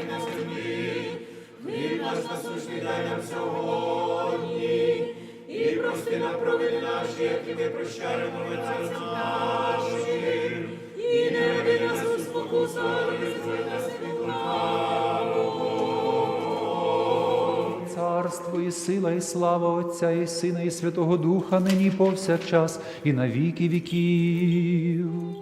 і на землі. Хліб наш насущний дай нам сьогодні, і прости нам провини наші, як і ми прощаємо винуватцям нашим. І не веди нас у спокусу, але визволи нас від. Царство і сила, і слава Отця, і Сина, і Святого Духа, нині повсякчас, і на віки віків.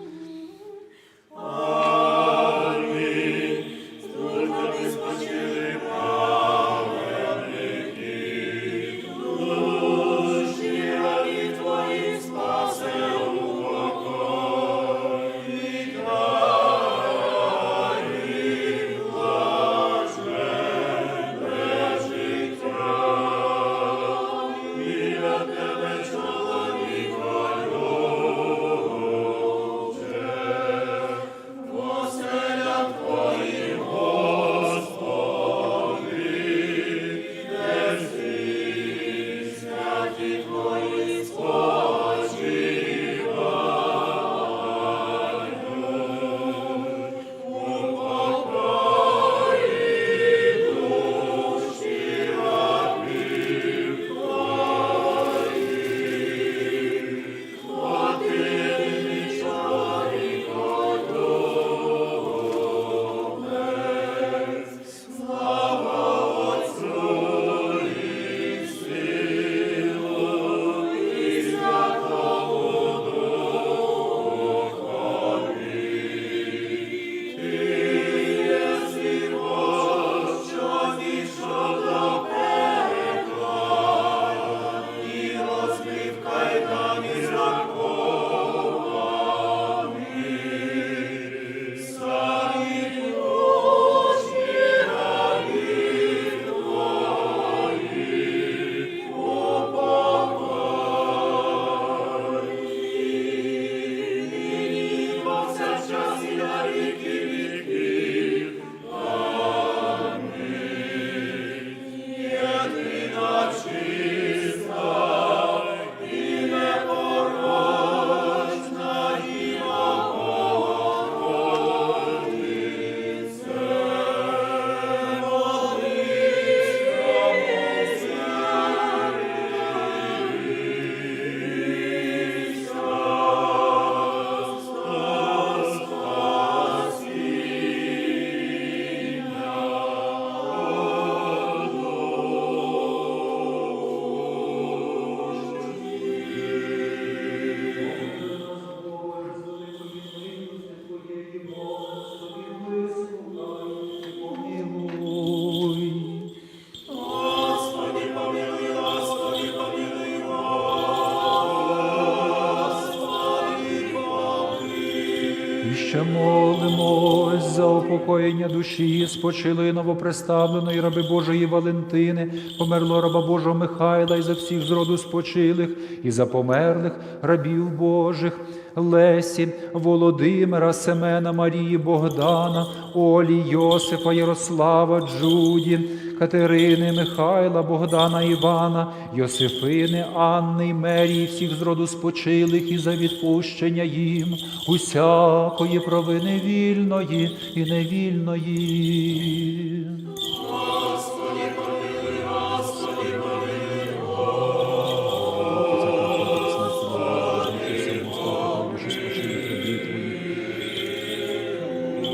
Молимось за упокоєння душі, спочили новоприставленої раби Божої Валентини, померло раба Божого Михайла і за всіх з роду спочилих, і за померлих рабів Божих, Лесі, Володимира, Семена, Марії, Богдана, Олі, Йосифа, Ярослава, Джуді, Катерини, Михайла, Богдана, Івана, Йосифини, Анни, і Мерії, всіх з роду спочилих і за відпущення їм усякої провини вільної і невільної.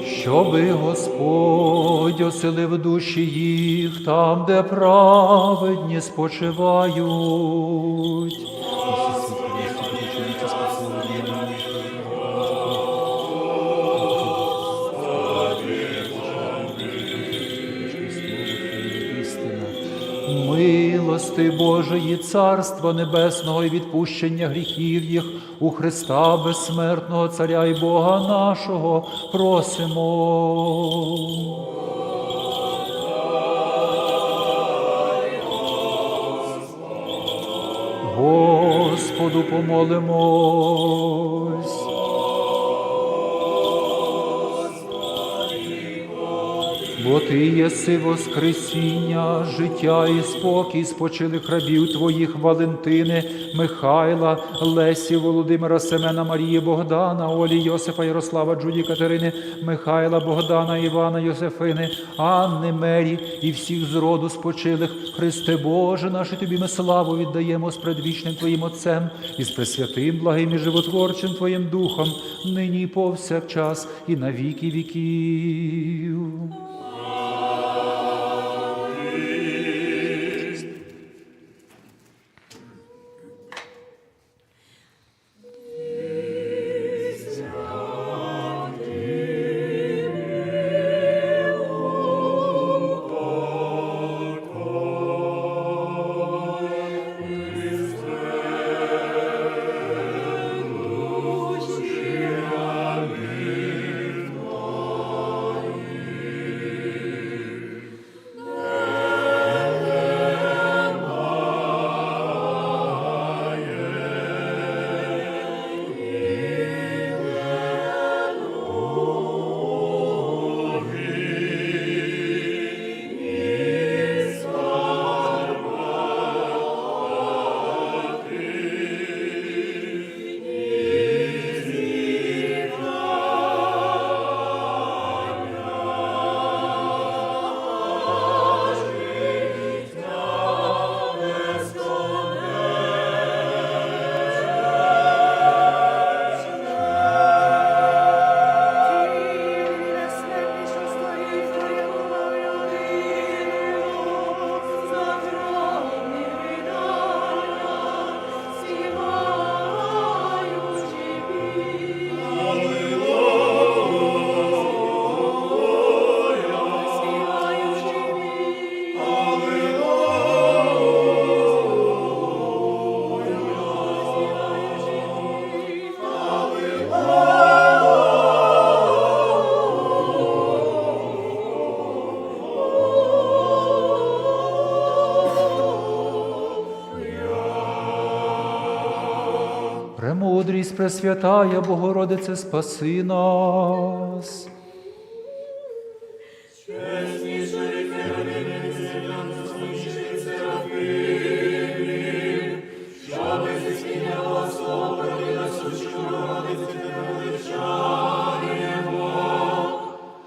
Щоби Господь оселив душі їх там, де праведні спочивають. Милости Божої, Царства Небесного і відпущення гріхів їх у Христа безсмертного Царя і Бога нашого просимо. Господу помолимось. Бо ти єси Воскресіння, життя і спокій спочилих рабів Твоїх Валентини, Михайла, Лесі, Володимира, Семена, Марії, Богдана, Олі, Йосифа, Ярослава, Джуді, Катерини, Михайла, Богдана, Івана, Йосифини, Анни, Мері і всіх з роду спочилих. Христе Боже, наше Тобі ми славу віддаємо з предвічним Твоїм Отцем і з пресвятим, благим і животворчим Твоїм Духом, нині і повсякчас, і на віки віків. Пресвятая Богородице, спаси нас.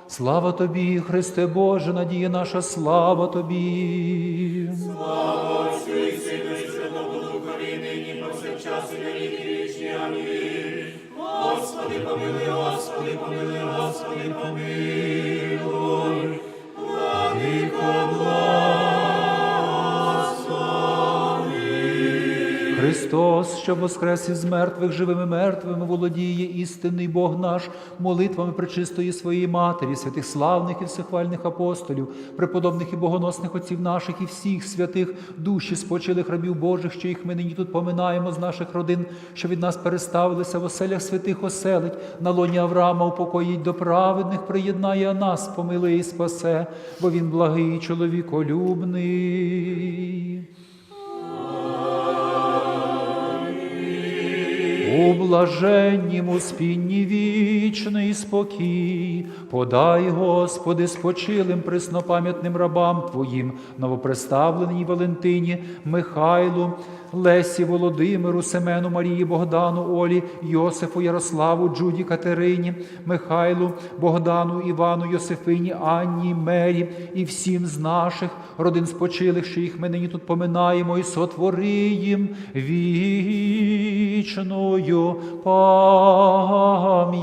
Слава тобі, Христе Боже, надія наша, слава тобі. Господи, Христос, що воскрес із мертвих, живими мертвими, володіє істинний Бог наш, молитвами пречистої своєї Матері, святих славних і всехвальних апостолів, преподобних і богоносних отців наших і всіх святих душі спочилих рабів Божих, що їх ми нині тут поминаємо з наших родин, що від нас переставилися в оселях святих оселить, на лоні Авраама упокоїть до праведних, приєднає нас, помилує і спасе, бо він благий чоловіколюбний. У блаженнім успінні вічний спокій, подай, Господи, спочилим преснопам'ятним рабам Твоїм, новоприставленій Валентині, Михайлу, Лесі, Володимиру, Семену, Марії, Богдану, Олі, Йосифу, Ярославу, Джуді, Катерині, Михайлу, Богдану, Івану, Йосифині, Анні, Мері і всім з наших родин спочилих, що їх ми нині тут поминаємо, і сотвори їм вічною пам'ять.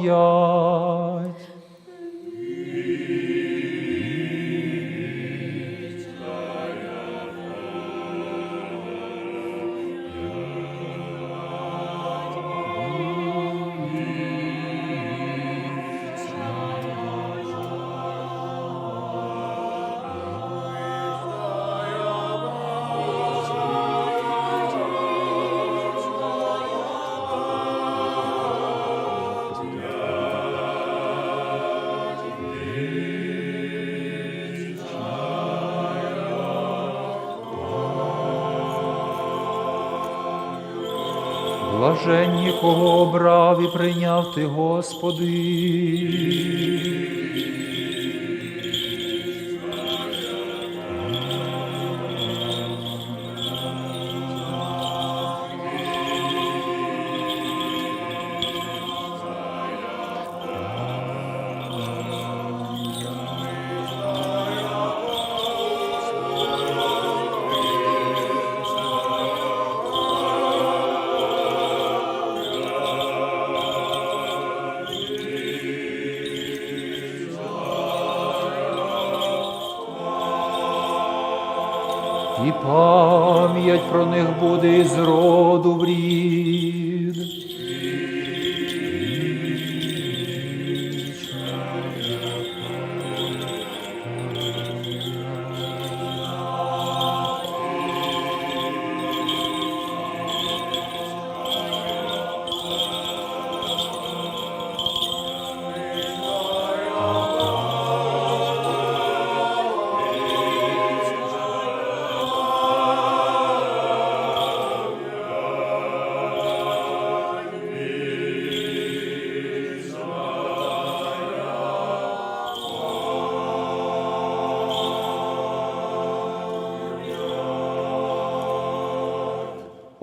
Блаженні, кого обрав і прийняв ти, Господи. І пам'ять про них буде із роду в рід.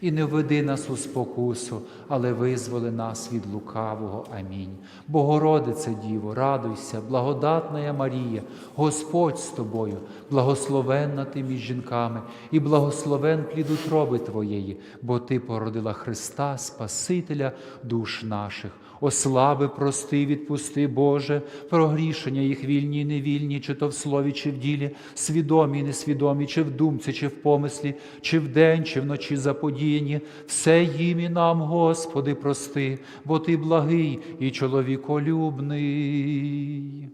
І не введи нас у спокусу, але визволи нас від лукавого. Амінь. Богородице Діво, радуйся, благодатна Марія, Господь з тобою, благословенна ти між жінками, і благословен плід утроби Твоєї, бо Ти породила Христа, Спасителя душ наших. Ослаби, прости, відпусти, Боже, прогрішення їх вільні і невільні, чи то в слові, чи в ділі, свідомі і несвідомі, чи в думці, чи в помислі, чи вдень, чи вночі заподіяні. Все їм і нам, Господи, прости, бо Ти благий і чоловіколюбний.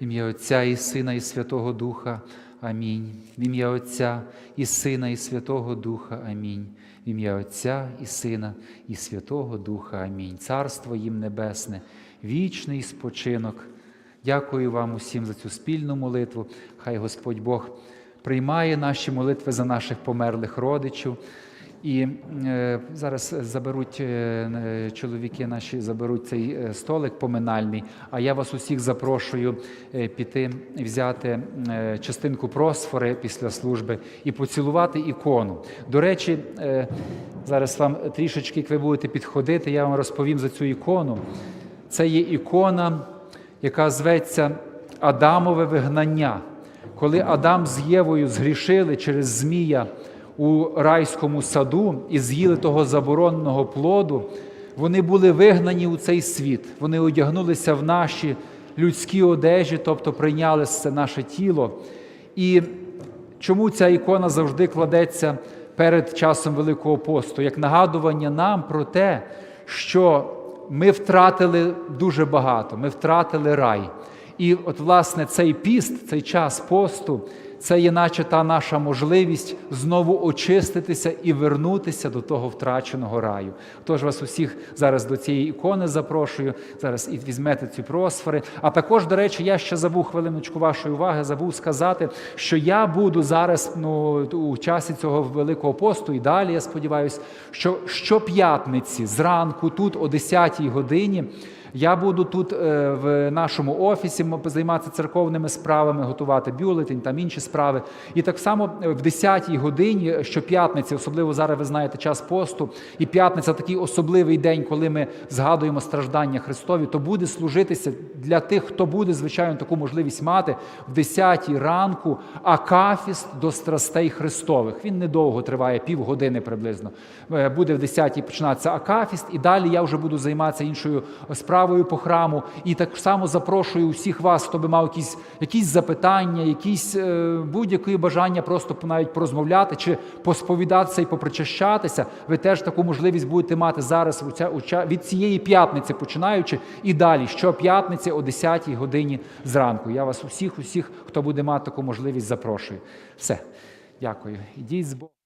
Ім'я Отця і Сина, і Святого Духа. Амінь. В ім'я Отця і Сина, і Святого Духа. Амінь. В ім'я Отця і Сина, і Святого Духа. Амінь. Царство їм небесне, вічний спочинок. Дякую вам усім за цю спільну молитву. Хай Господь Бог приймає наші молитви за наших померлих родичів. І е, зараз заберуть е, е, чоловіки наші заберуть цей столик поминальний. А я вас усіх запрошую піти взяти частинку просфори після служби і поцілувати ікону. До речі, зараз вам трішечки, як ви будете підходити, я вам розповім за цю ікону. Це є ікона, яка зветься Адамове вигнання. Коли Адам з Євою згрішили через Змія у райському саду і з'їли того забороненого плоду, вони були вигнані у цей світ. Вони одягнулися в наші людські одежі, тобто прийняли це наше тіло. І чому ця ікона завжди кладеться перед часом Великого посту, як нагадування нам про те, що ми втратили дуже багато, ми втратили рай. І от, власне, цей піст, цей час посту, це є наче та наша можливість знову очиститися і вернутися до того втраченого раю. Тож вас усіх зараз до цієї ікони запрошую. Зараз і візьмете ці просфори. А також, до речі, я ще забув хвилиночку вашої уваги, забув сказати, що я буду зараз ну, у часі цього великого посту і далі, я сподіваюся, що щоп'ятниці зранку, тут о 10-й годині. Я буду тут е, в нашому офісі займатися церковними справами, готувати бюлетень, там інші справи. І так само е, в 10-й годині щоп'ятниці, особливо зараз ви знаєте час посту, і п'ятниця такий особливий день, коли ми згадуємо страждання Христові, то буде служитися для тих, хто буде, звичайно, таку можливість мати в 10-й ранку акафіст до страстей Христових. Він недовго триває, півгодини приблизно. Е, Буде в 10-й починатися акафіст, і далі я вже буду займатися іншою справою по храму. І так само запрошую усіх вас, хто би мав якісь, якісь запитання, якісь е, будь-які бажання просто навіть порозмовляти чи посповідатися і попричащатися. Ви теж таку можливість будете мати зараз від цієї п'ятниці, починаючи і далі, щоп'ятниці о 10-й годині зранку. Я вас усіх, усіх, хто буде мати таку можливість, запрошую. Все, дякую. Ідіть з Богом.